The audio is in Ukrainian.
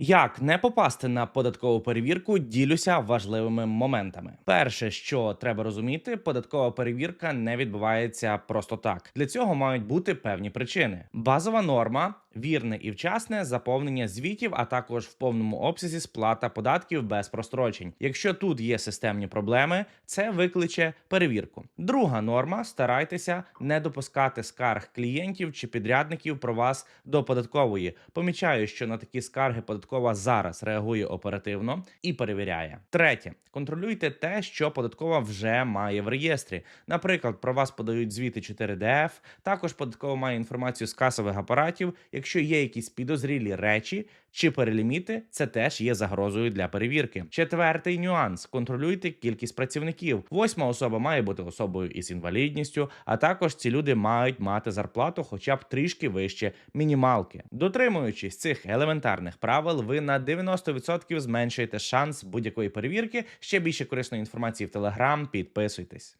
Як не попасти на податкову перевірку, ділюся важливими моментами. Перше, що треба розуміти, податкова перевірка не відбувається просто так. Для цього мають бути певні причини. Базова норма. Вірне і вчасне заповнення звітів, а також в повному обсязі сплата податків без прострочень. Якщо тут є системні проблеми, це викличе перевірку. Друга норма: старайтеся не допускати скарг клієнтів чи підрядників про вас до податкової. Помічаю, що на такі скарги податкова зараз реагує оперативно і перевіряє. Третє, контролюйте те, що податкова вже має в реєстрі. Наприклад, про вас подають звіти 4DF, Також податкова має інформацію з касових апаратів. Якщо є якісь підозрілі речі чи переліміти, це теж є загрозою для перевірки. Четвертий нюанс: контролюйте кількість працівників. Восьма особа має бути особою із інвалідністю, а також ці люди мають мати зарплату, хоча б трішки вище мінімалки. Дотримуючись цих елементарних правил, ви на 90% зменшуєте шанс будь-якої перевірки. Ще більше корисної інформації в Телеграм. Підписуйтесь.